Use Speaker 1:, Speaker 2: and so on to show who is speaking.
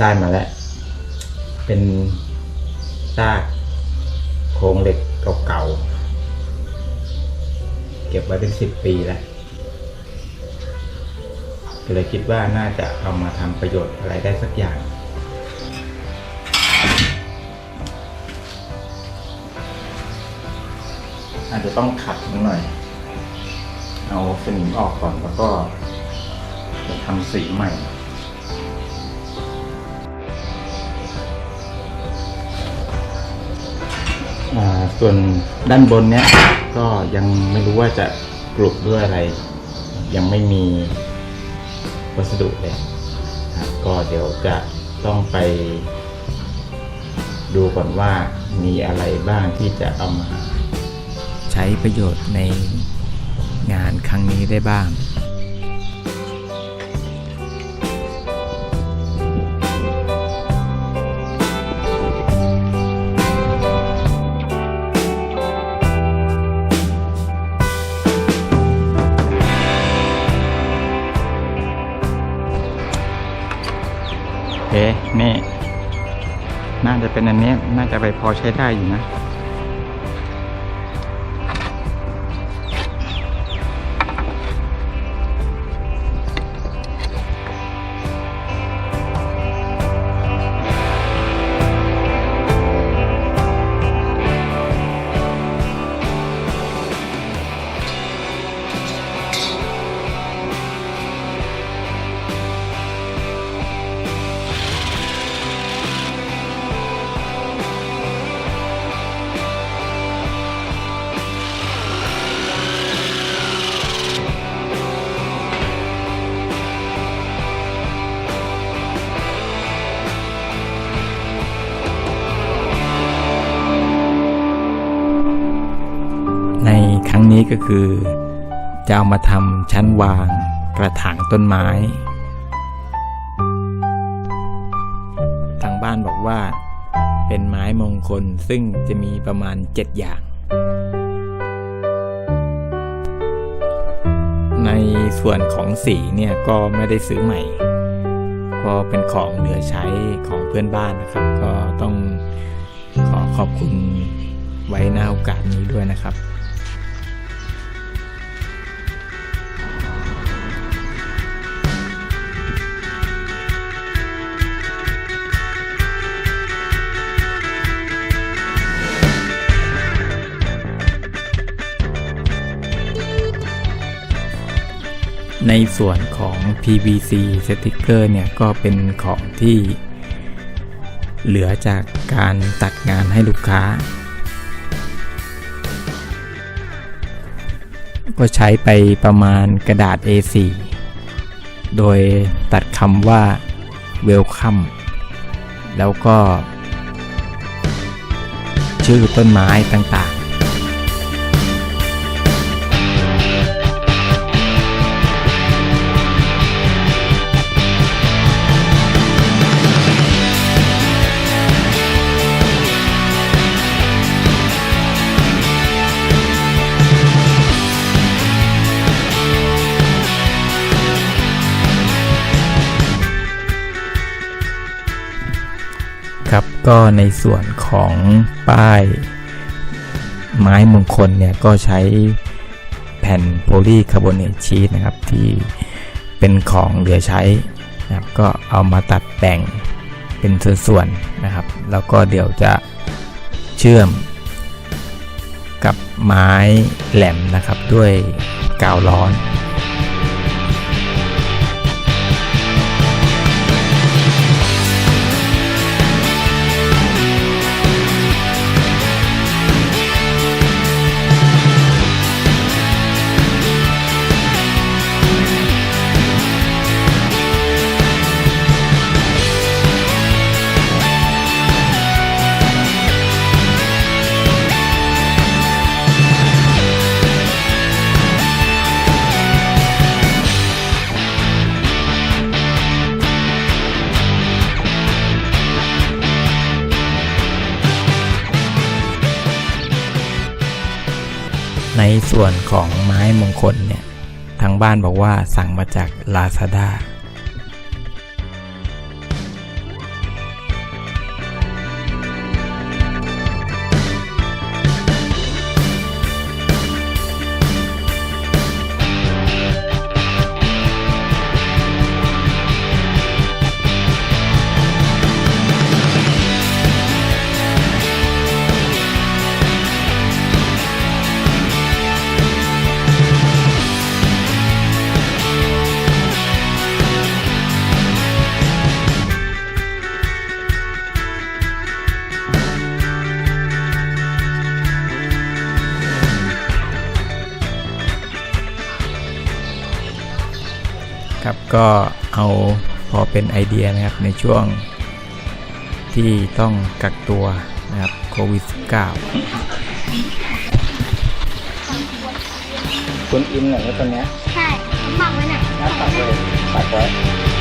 Speaker 1: ได้มาแล้ว เป็นซากโครงเหล็กเก่าๆ เก็บไว้เป็นสิบปีแล้วก็เลยคิดว่าน่าจะเอามาทำประโยชน์อะไรได้สักอย่างอาจจะต้องขัดหน่อย เอาสนิมออกก่อนแล้วก็จะทำสีใหม่ ส่วนด้านบนเนี้ยก็ยังไม่รู้ว่าจะกรุบด้วยอะไร ยังไม่มีวัสดุเลยครับก็เดี๋ยวจะต้องไป ดูก่อนว่ามีอะไรบ้างที่จะเอามา
Speaker 2: ใช้ประโยชน์ในงานครั้งนี้ได้บ้าง
Speaker 1: น่าจะเป็นอันนี้น่าจะไปพอใช้ได้อยู่นะ
Speaker 2: นี้ก็คือ จะเอามาทำชั้นวางกระถางต้นไม้ ทางบ้านบอกว่า เป็นไม้มงคลซึ่งจะมีประมาณ 7 อย่าง ในส่วนของสีเนี่ยก็ไม่ได้ซื้อใหม่เพราะเป็นของเหลือใช้ของเพื่อนบ้านนะครับ ก็ต้องขอขอบคุณไว้หน้าโอกาสนี้ด้วยนะครับ ในส่วนของ PVC สติกเกอร์เนี่ยก็เป็นของที่เหลือจากการตัดงานให้ลูกค้า ก็ใช้ไปประมาณกระดาษ A4 โดยตัดคำว่า Welcome แล้วก็ชื่อต้นไม้ต่าง ก็ในส่วนของป้ายไม้มงคลเนี่ยก็ใช้แผ่นโพลีคาร์บอเนตชีสนะครับที่เป็นของเหลือใช้นะครับก็เอามาตัดแต่งเป็นส่วนๆนะครับ แล้วก็เดี๋ยวจะเชื่อมกับไม้แหลมนะครับด้วยกาวร้อน ในส่วนของไม้มงคลเนี่ย ทางบ้านบอกว่าสั่งมาจาก Lazada ก็เอาพอเป็นไอเดียนะครับในช่วงที่ต้องกักตัวนะครับโควิด -19
Speaker 1: คุณอินเหรอตัวเนี้ย
Speaker 3: ใช่ผมบอกไว้หน่อย
Speaker 1: น่าตัดเลยตัดไว้